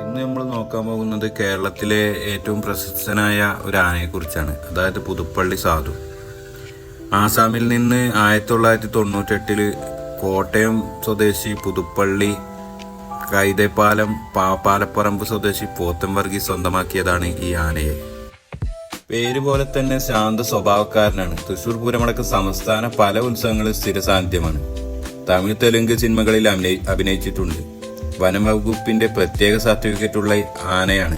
ഇന്ന് നമ്മൾ നോക്കാൻ പോകുന്നത് കേരളത്തിലെ ഏറ്റവും പ്രശസ്തനായ ഒരു ആനയെക്കുറിച്ചാണ് അതായത് പുതുപ്പള്ളി സാധു. ആസാമിൽ നിന്ന് ആയിരത്തി തൊള്ളായിരത്തി തൊണ്ണൂറ്റെട്ടിൽ കോട്ടയം സ്വദേശി പുതുപ്പള്ളി കൈതേപ്പാലം പാപ്പാലപ്പറമ്പ് സ്വദേശി പോത്തം വർഗീസ് സ്വന്തമാക്കിയതാണ് ഈ ആനയെ. പേര് പോലെ തന്നെ ശാന്ത സ്വഭാവക്കാരനാണ്. തൃശൂർ പൂരമടക്കം സംസ്ഥാന പല ഉത്സവങ്ങളിൽ സ്ഥിര സാന്നിധ്യമാണ് തമിഴ് തെലുങ്ക് സിനിമകളിൽ അഭിനയി അഭിനയിച്ചിട്ടുണ്ട്. വനംവകുപ്പിന്റെ പ്രത്യേക സർട്ടിഫിക്കറ്റ് ഉള്ള ആനയാണ്.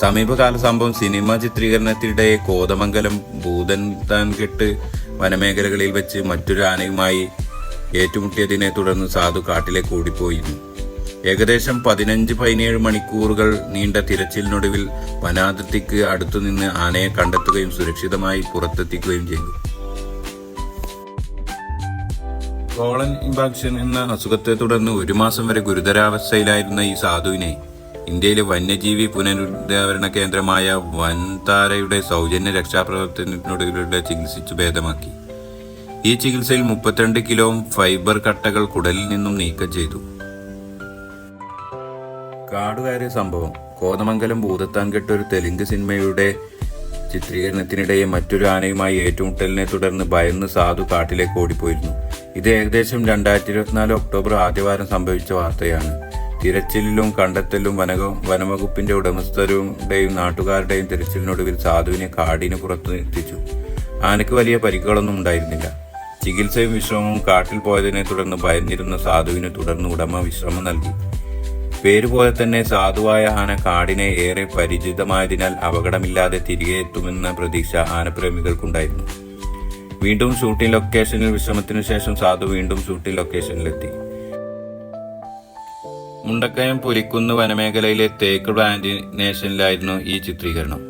സമീപകാല സംഭവം സിനിമ ചിത്രീകരണത്തിനിടെ കോതമംഗലം ഭൂതൻതാൻകെട്ട് വനമേഖലകളിൽ വെച്ച് മറ്റൊരു ആനയുമായി ഏറ്റുമുട്ടിയതിനെ തുടർന്ന് സാധു കാട്ടിലേക്ക് ഓടിപ്പോയിരുന്നു ഏകദേശം പതിനഞ്ച് പതിനേഴ് മണിക്കൂറുകൾ നീണ്ട തിരച്ചിലിനൊടുവിൽ വനാതിർത്തിക്ക് അടുത്തുനിന്ന് ആനയെ കണ്ടെത്തുകയും സുരക്ഷിതമായി പുറത്തെത്തിക്കുകയും ചെയ്തു. കോളൻ ഇൻഫാക്ഷൻ എന്ന അസുഖത്തെ തുടർന്ന് ഒരു മാസം വരെ ഗുരുതരാവസ്ഥയിലായിരുന്ന ഈ സാധുവിനെ ഇന്ത്യയിലെ വന്യജീവി പുനരുദ്ധാരണ കേന്ദ്രമായ വൻതാരയുടെ സൗജന്യ രക്ഷാപ്രവർത്തനത്തിനൊടുവിലൂടെ ചികിത്സിച്ചു ഭേദമാക്കി. ഈ ചികിത്സയിൽ മുപ്പത്തിരണ്ട് കിലോ ഫൈബർ കട്ടകൾ കുടലിൽ നിന്നും നീക്കം ചെയ്തു. കാടുകയറിയ സംഭവം. കോതമംഗലം ഭൂതത്താൻകെട്ട് ഒരു തെലുങ്ക് സിനിമയുടെ ചിത്രീകരണത്തിനിടെ മറ്റൊരു ആനയുമായി ഏറ്റുമുട്ടലിനെ തുടർന്ന് ഭയന്ന് സാധു കാട്ടിലേക്ക് ഓടിപ്പോയിരുന്നു. ഇത് ഏകദേശം രണ്ടായിരത്തി ഇരുപത്തിനാല് ഒക്ടോബർ ആദ്യവാരം സംഭവിച്ച വാർത്തയാണ്. തിരച്ചിലിലും കണ്ടെത്തലും വനക വനവകുപ്പിന്റെ ഉടമസ്ഥരുടെയും നാട്ടുകാരുടെയും തിരച്ചിലിനൊടുവിൽ സാധുവിനെ കാടിന് പുറത്തു എത്തിച്ചു. ആനയ്ക്ക് വലിയ പരിക്കുകളൊന്നും ഉണ്ടായിരുന്നില്ല. ചികിത്സയും വിശ്രമവും കാട്ടിൽ പോയതിനെ തുടർന്ന് ഭയന്നിരുന്ന സാധുവിന് തുടർന്ന് ഉടമ വിശ്രമം നൽകി. പേരുപോലെ തന്നെ സാധുവായ ആന കാടിനെ ഏറെ പരിചിതമായതിനാൽ അപകടമില്ലാതെ തിരികെ എത്തുമെന്ന പ്രതീക്ഷ ആനപ്രേമികൾക്കുണ്ടായിരുന്നു. വീണ്ടും ഷൂട്ടിംഗ് ലൊക്കേഷനിൽ വിശ്രമത്തിനു ശേഷം സാധു വീണ്ടും ഷൂട്ടിംഗ് ലൊക്കേഷനിലെത്തി. മുണ്ടക്കയം പുലിക്കുന്ന് വനമേഖലയിലെ തേക്ക് പ്ലാന്റിനേഷനിലായിരുന്നു ഈ ചിത്രീകരണം.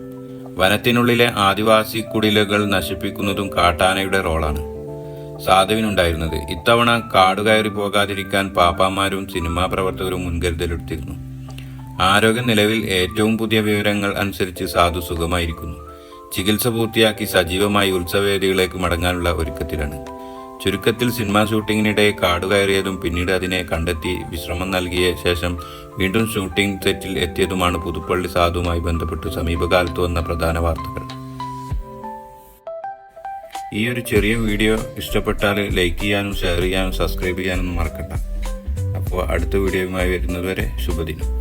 വനത്തിനുള്ളിലെ ആദിവാസി കുടിലുകൾ നശിപ്പിക്കുന്നതും കാട്ടാനയുടെ റോളാണ് സാധുവിനുണ്ടായിരുന്നത്. ഇത്തവണ കാട് കയറി പോകാതിരിക്കാൻ പാപ്പാമാരും സിനിമാ പ്രവർത്തകരും മുൻകരുതലെടുത്തിരുന്നു. ആരോഗ്യ നിലവിൽ ഏറ്റവും പുതിയ വിവരങ്ങൾ അനുസരിച്ച് സാധു സുഖമായിരിക്കുന്നു. ചികിത്സ പൂർത്തിയാക്കി സജീവമായി ഉത്സവവേദികളിലേക്ക് മടങ്ങാനുള്ള ഒരുക്കത്തിലാണ്. ചുരുക്കത്തിൽ സിനിമാ ഷൂട്ടിങ്ങിനിടെ കാടുകയറിയതും പിന്നീട് അതിനെ കണ്ടെത്തി വിശ്രമം നൽകിയ ശേഷം വീണ്ടും ഷൂട്ടിംഗ് സെറ്റിൽ എത്തിയതുമാണ് പുതുപ്പള്ളി സാധുവുമായി ബന്ധപ്പെട്ട് സമീപകാലത്ത് വന്ന പ്രധാന വാർത്തകൾ. ഈ ഒരു ചെറിയ വീഡിയോ ഇഷ്ടപ്പെട്ടാൽ ലൈക്ക് ചെയ്യാനും ഷെയർ ചെയ്യാനും സബ്സ്ക്രൈബ് ചെയ്യാനൊന്നും മറക്കണ്ട. അപ്പോൾ അടുത്ത വീഡിയോയുമായി വരുന്നതുവരെ ശുഭദിനം.